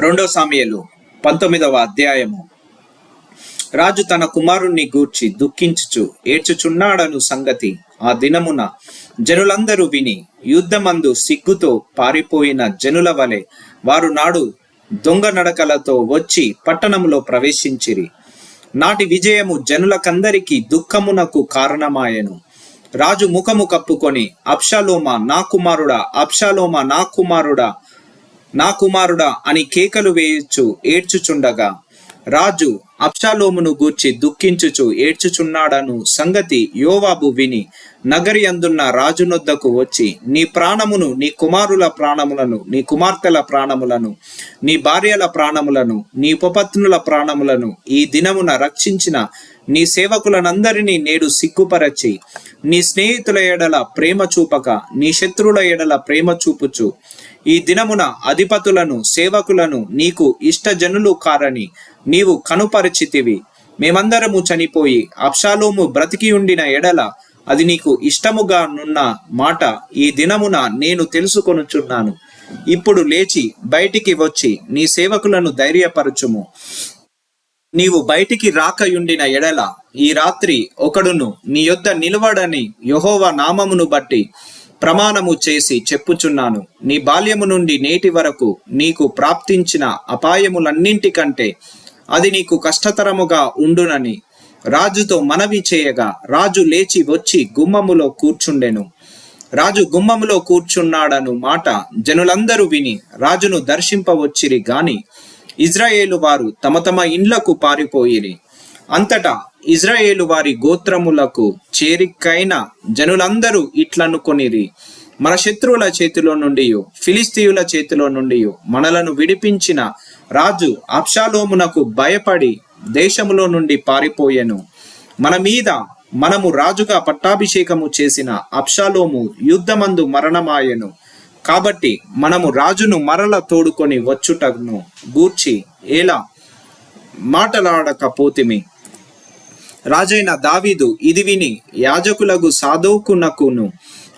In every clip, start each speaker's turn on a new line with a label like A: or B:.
A: రెండో సామ్యలు పంతొమ్మిదవ అధ్యాయము. రాజు తన కుమారుణ్ణి గూర్చి దుఃఖించుచు ఏడ్చుచున్నాడను సంగతి ఆ దినమున జనులందరూ విని యుద్ధమందు సిగ్గుతో పారిపోయిన జనుల వలె వారు నాడు దొంగ నడకలతో వచ్చి పట్టణములో ప్రవేశించిరి. నాటి విజయము జనులకందరికీ దుఃఖమునకు కారణమాయెను. రాజు ముఖము కప్పుకొని అప్షాలోమ నా కుమారుడా అప్షాలోమ నా కుమారుడా నా కుమారుడా అని కేకలు వేయచ్చు ఏడ్చుచుండగా రాజు అప్షాలోమును గూర్చి దుఃఖించుచు ఏడ్చుచున్నాడను సంగతి యోవాబు విని నగరి అందున్న రాజునొద్దకు వచ్చి నీ ప్రాణమును నీ కుమారుల ప్రాణములను నీ కుమార్తెల ప్రాణములను నీ భార్యల ప్రాణములను నీ ఉపపత్నుల ప్రాణములను ఈ దినమున రక్షించిన నీ సేవకులనందరినీ నేడు సిగ్గుపరచి నీ స్నేహితుల ఎడల ప్రేమ చూపక నీ శత్రువుల ఎడల ప్రేమ చూపుచు ఈ దినమున అధిపతులను సేవకులను నీకు ఇష్టజనులు కారని నీవు కనుపరిచితివి. మేమందరము చనిపోయి అప్షాలోము బ్రతికి ఉండిన ఎడల అది నీకు ఇష్టముగా నున్న మాట ఈ దినమున నేను తెలుసుకొనుచున్నాను. ఇప్పుడు లేచి బయటికి వచ్చి నీ సేవకులను ధైర్యపరచుము. నీవు బయటికి రాకయుండిన ఎడల ఈ రాత్రి ఒకడును నీ యొద్ద నిలవడని యహోవ నామమును బట్టి ప్రమాణము చేసి చెప్పుచున్నాను. నీ బాల్యము నుండి నేటి వరకు నీకు ప్రాప్తించిన అపాయములన్నింటికంటే అది నీకు కష్టతరముగా ఉండునని రాజుతో మనవి చేయగా రాజు లేచి వచ్చి గుమ్మములో కూర్చుండెను. రాజు గుమ్మములో కూర్చున్నాడను మాట జనులందరూ విని రాజును దర్శింపవచ్చిరి గాని ఇజ్రాయేలు వారు తమ తమ ఇండ్లకు పారిపోయిరి. అంతటా ఇజ్రాయేలు వారి గోత్రములకు చేరికైన జనులందరూ ఇట్లనుకొనిరి. మన శత్రువుల చేతిలో నుండి ఫిలిస్తీయుల చేతిలో నుండి మనలను విడిపించిన రాజు అప్షాలోమునకు భయపడి దేశములో నుండి పారిపోయెను. మన మీద మనము రాజుగా పట్టాభిషేకము చేసిన అప్షాలోము యుద్ధమందు మరణమాయెను. కాబట్టి మనము రాజును మరల తోడుకొని వచ్చుటను గూర్చి ఎలా మాటలాడకపోతిమి. రాజైన దావీదు ఇది విని యాజకులకు సాధోకునకును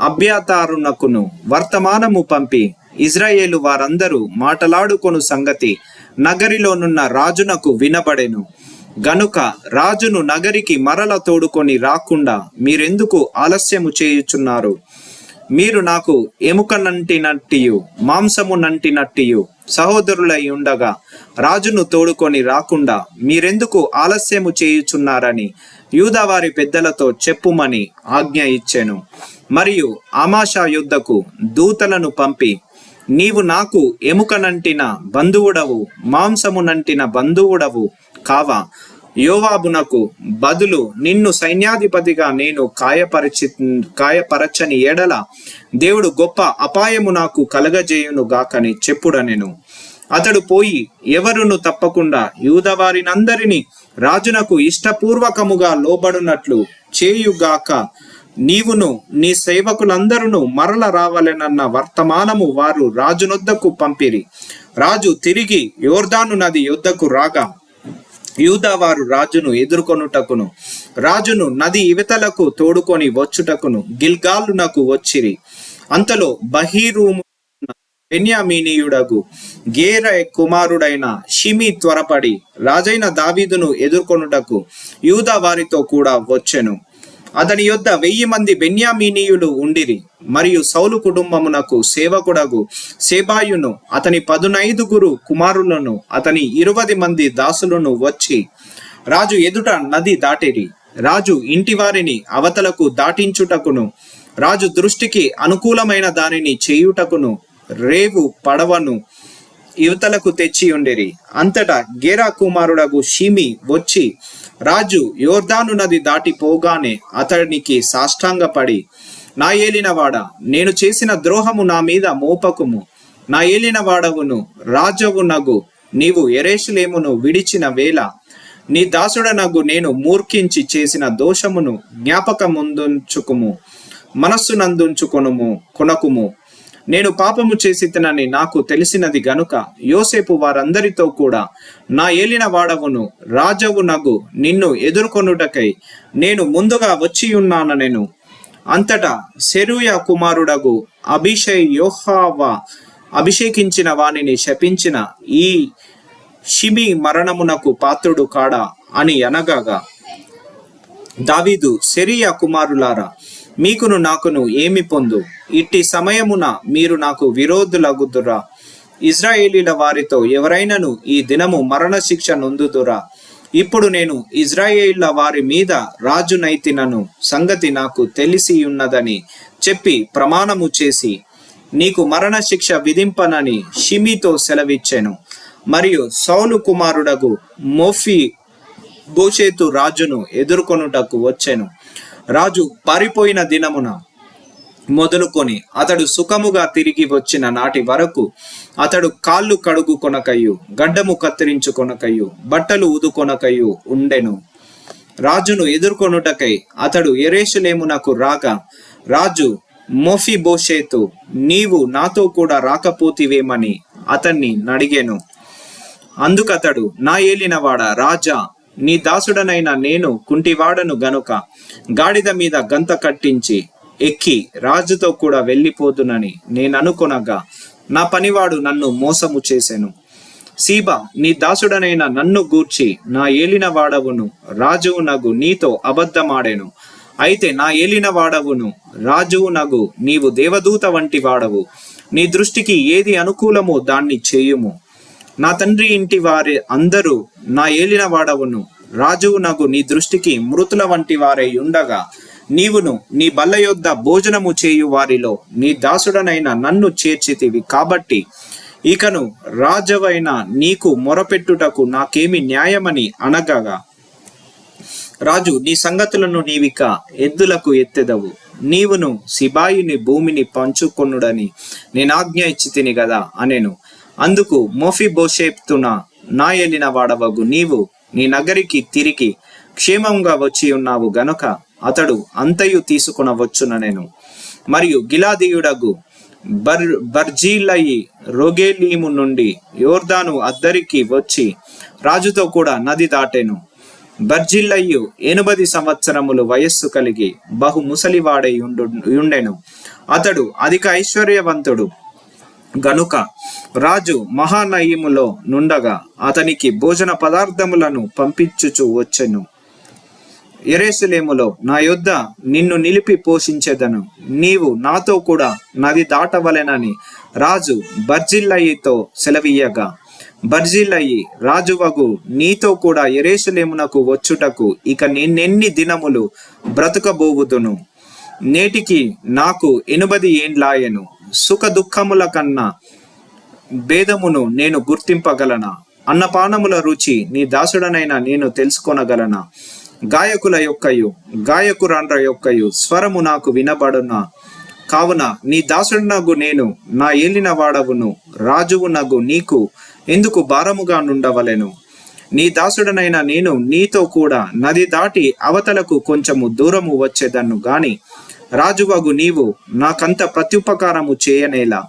A: అభ్యతారునకును వర్తమానము పంపి ఇజ్రాయేలు వారందరూ మాటలాడుకొను సంగతి నగరిలోనున్న రాజునకు వినబడెను. గనుక రాజును నగరికి మరల తోడుకొని రాకుండా మీరెందుకు ఆలస్యము చేయుచున్నారు? మీరు నాకు ఎముక నంటినట్టియు మాంసము నంటినట్టియు సహోదరులై ఉండగా రాజును తోడుకొని రాకుండా మీరెందుకు ఆలస్యము చేయుచున్నారని యూదావారి పెద్దలతో చెప్పుమని ఆజ్ఞ ఇచ్చెను. మరియు ఆమాషా యుద్ధకు దూతలను పంపి నీవు నాకు ఎముక నంటిన బంధువుడవు మాంసము నంటిన బంధువుడవు కావా? యోవాబునకు బదులు నిన్ను సైన్యాధిపతిగా నేను కాయపరచి కాయపరచని ఎడల దేవుడు గొప్ప అపాయము నాకు కలగజేయును గాకని చెప్పుడనెను. అతడు పోయి ఎవరును తప్పకుండా యూదవారినందరినీ రాజునకు ఇష్టపూర్వకముగా లోబడునట్లు చేయుగాక నీవును నీ సేవకులందరూ మరల రావాలనన్న వర్తమానము వారు రాజునొద్దకు పంపిరి. రాజు తిరిగి యోర్దాను నది యుద్ధకు రాగా యూదావారు రాజును ఎదుర్కొనుటకును రాజును నది ఇవతలకు తోడుకొని వచ్చుటకును గిల్గాలునకు వచ్చిరి. అంతలో బహీరూము బెన్యామీనీయుడగు గేర కుమారుడైన షిమి త్వరపడి రాజైన దావీదును ఎదుర్కొనుటకు యూదా వారితో కూడా వచ్చెను. అతని యొద్ద వెయ్యి మంది బెన్యామీనీయులు ఉండిరి. మరియు సౌలు కుటుంబమునకు సేవకుడగు సేబాయును అతని పదునైదుగురు కుమారులను అతని ఇరవై మంది దాసులను వచ్చి రాజు ఎదుట నది దాటిరి. రాజు ఇంటి వారిని అవతలకు దాటించుటకును రాజు దృష్టికి అనుకూలమైన దానిని చేయుటకును రేవు పడవను యువతలకు తెచ్చి ఉండిరి. అంతటా గేరా కుమారుడగు షిమి వచ్చి రాజు యోర్ధాను నది దాటిపోగానే అతనికి సాష్టాంగపడి నా ఏలినవాడ నేను చేసిన ద్రోహము నా మీద మోపకుము. నా ఏలినవాడవును రాజవునగు నీవు ఎరేషులేమును విడిచిన వేళ నీ దాసుడనగు నేను మూర్ఖించి చేసిన దోషమును జ్ఞాపకముందుంచుకుము మనస్సునందుంచుకొనుము కొనకుము. నేను పాపము చేసి తినని నాకు తెలిసినది గనుక యోసేపు వారందరితో కూడా నా ఏలిన వాడవును రాజవు నగు నిన్ను ఎదుర్కొనుటకై నేను ముందుగా వచ్చి ఉన్నాను నేను అంతటా సెరూయ కుమారుడగు అభిషే యోహావా అభిషేకించిన వానిని శపించిన ఈ షిమి మరణమునకు పాత్రుడు కాడా? అని అనగాగా దావీదు సెరియా కుమారులారా మీకును నాకును ఏమి పొందు? ఇట్టి సమయమున మీరు నాకు విరోధులగుదురా. ఇజ్రాయేలీల వారితో ఎవరైనను ఈ దినము మరణ శిక్ష నొందుదురా. ఇప్పుడు నేను ఇజ్రాయేళ్ళ వారి మీద రాజునైతినను సంగతి నాకు తెలిసి ఉన్నదని చెప్పి ప్రమాణము చేసి నీకు మరణ శిక్ష విధింపనని షిమితో సెలవిచ్చాను. మరియు సౌలు కుమారుడగు మోఫీ భూషేతు రాజును ఎదుర్కొనుటకు వచ్చాను. రాజు పారిపోయిన దినమున మొదలుకొని అతడు సుఖముగా తిరిగి వచ్చిన నాటి వరకు అతడు కాళ్ళు కడుగు కొనకయ్యు గడ్డము కత్తిరించుకొనకయ్యు బట్టలు ఊదుకొనకయ్యు ఉండెను. రాజును ఎదుర్కొనుటకై అతడు ఎరేషులేమునకు రాగా రాజు మోఫీ బోషేతు నీవు నాతో కూడా రాకపోతివేమని అతన్ని నడిగాను. అందుకతడు నా ఏలినవాడ రాజా నీ దాసుడనైన నేను కుంటివాడను గనుక గాడిద మీద గంత కట్టించి ఎక్కి రాజుతో కూడా వెళ్ళిపోదునని నేను అనుకొనగా నా పనివాడు నన్ను మోసము చేసెను. సీబా నీ దాసుడనైన నన్ను గూర్చి నా ఏలిన వాడవును రాజువు నగు నీతో అబద్ధమాడెను. అయితే నా ఏలిన వాడవును రాజువు నగు నీవు దేవదూత వంటి వాడవు. నీ దృష్టికి ఏది అనుకూలమో దాన్ని చేయుము. నా తండ్రి ఇంటి వారి అందరూ నా ఏలిన వాడవును. రాజువు నగు నీ దృష్టికి మృతుల వంటి వారై ఉండగా నీవును నీ బల్ల యొద్ద భోజనము చేయు వారిలో నీ దాసుడనైన నన్ను చేర్చితివి కాబట్టి ఇకను రాజవైన నీకు మొరపెట్టుటకు నాకేమి న్యాయమని అనగగా రాజు నీ సంగతులను నీవిక ఎద్దులకు ఎత్తెదవు. నీవును సిబాయిని భూమిని పంచుకొనుడని నేను ఇచ్చి తిని గదా అనెను. అందుకు మోఫీ బోషేప్తున నా ఏలిన వాడవగు నీవు నీ నగరికి తిరిగి క్షేమంగా వచ్చి ఉన్నావు గనుక అతడు అంతయు తీసుకునవచ్చుననెను మరియు గిలాదీయుడగు బర్ బర్జీలయి రోగేలీము నుండి యోర్దాను అద్దరికి వచ్చి రాజుతో కూడా నది దాటెను. బర్జిల్లయ్యు ఎనుబది సంవత్సరములు వయస్సు కలిగి బహు ముసలివాడై ఉండు ఉండెను. అతడు అధిక ఐశ్వర్యవంతుడు. గనుక రాజు మహానయములో నుండగా అతనికి భోజన పదార్థములను పంపించుచు వచ్చెను. ఎరేసులేములో నా యొద్ద నిన్ను నిలిపి పోషించేదను. నీవు నాతో కూడా నది దాటవలెనని రాజు బర్జిల్లయ్యతో సెలవీయగా బర్జిల్లయి రాజువగు నీతో కూడా ఎరేసులేమునకు వచ్చుటకు ఇక నిన్నెన్ని దినములు బ్రతుకబోవుదును. నేటికి నాకు ఎనుబది ఏండ్లాయను. సుఖ దుఃఖముల కన్నా భేదమును నేను గుర్తింపగలనా? అన్నపానముల రుచి నీ దాసుడనైనా నేను తెలుసుకొనగలనా? గాయకుల యొక్కయు గాయకురాండ్ర యొక్కయు స్వరము నాకు వినబడునా? కావున నీ దాసుడునగు నేను నా ఏలిన వాడవును రాజువు నగు నీకు ఎందుకు భారముగా నుండవలెను? నీ దాసుడనైన నేను నీతో కూడా నది దాటి అవతలకు కొంచెము దూరము వచ్చేదన్ను గాని రాజువగు నీవు నాకంత ప్రత్యుపకారము చేయనేలా.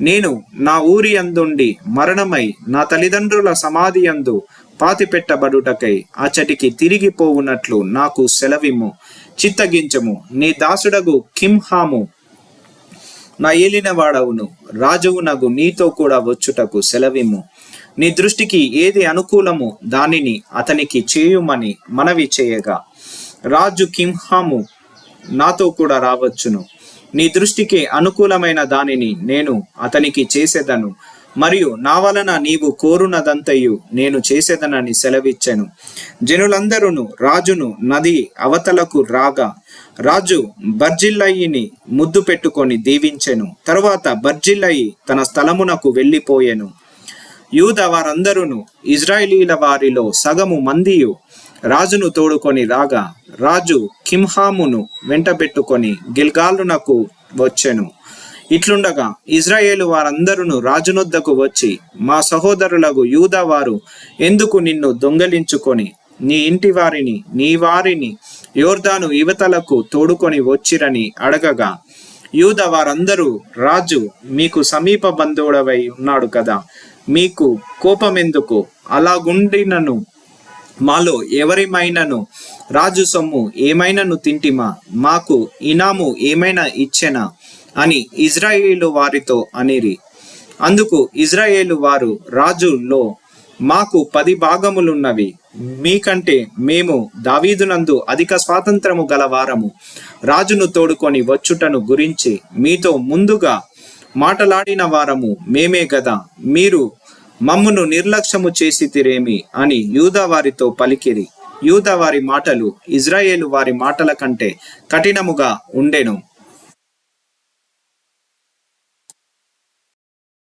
A: నేను నా ఊరి అందుండి మరణమై నా తల్లిదండ్రుల సమాధి అందు పాతిపెట్టబడుటకై అచ్చటికి తిరిగిపోవునట్లు నాకు సెలవిమ్ము. చిత్తగించము. నీ దాసుడగు కింహాము నా ఏలినవాడవును. రాజువునగు నీతో కూడా వచ్చుటకు సెలవిమ్ము. నీ దృష్టికి ఏది అనుకూలము దానిని అతనికి చేయుమని మనవి చేయగా. రాజు కింహాము నాతో కూడా రావచ్చును. నీ దృష్టికి అనుకూలమైన దానిని నేను అతనికి చేసేదను. మరియు నా వలన నీవు కోరునదంతయు నేను చేసేదనని సెలవిచ్చెను. జనులందరూ రాజును నది అవతలకు రాగా రాజు బర్జిల్లయ్యిని ముద్దు పెట్టుకొని దీవించెను. తరువాత బర్జిల్లయి తన స్థలమునకు వెళ్ళిపోయెను. యూద వారందరూ ఇజ్రాయిలీల వారిలో సగము మందియు రాజును తోడుకొని రాగా రాజు కింహామును వెంటబెట్టుకొని గిల్గాలునకు వచ్చెను. ఇట్లుండగా ఇజ్రాయేలు వారందరూ రాజునొద్దకు వచ్చి మా సహోదరులకు యూదా వారు ఎందుకు నిన్ను దొంగలించుకొని నీ ఇంటి వారిని నీ వారిని యోర్దాను యువతలకు తోడుకొని వచ్చిరని అడగగా యూద వారందరూ రాజు మీకు సమీప బంధువుడవై ఉన్నాడు కదా మీకు కోపమెందుకు? అలాగుండినను మాలో ఎవరిమైనను? రాజు సొమ్ము ఏమైనను తింటిమా? మాకు ఇనాము ఏమైనా ఇచ్చెనా? అని ఇజ్రాయేలు వారితో అనిరి. అందుకు ఇజ్రాయేలు వారు రాజుల్లో మాకు పది భాగములున్నవి. మీకంటే మేము దావీదునందు అధిక స్వాతంత్రము గలవారము. రాజును తోడుకొని వచ్చుటను గురించి మీతో ముందుగా మాటలాడిన వారము మేమే గదా. మీరు మమ్మును నిర్లక్ష్యము చేసి తిరేమి అని యూదా వారితో పలికిరి. యూదా వారి మాటలు ఇజ్రాయేలు వారి మాటల కంటే కఠినముగా ఉండెను.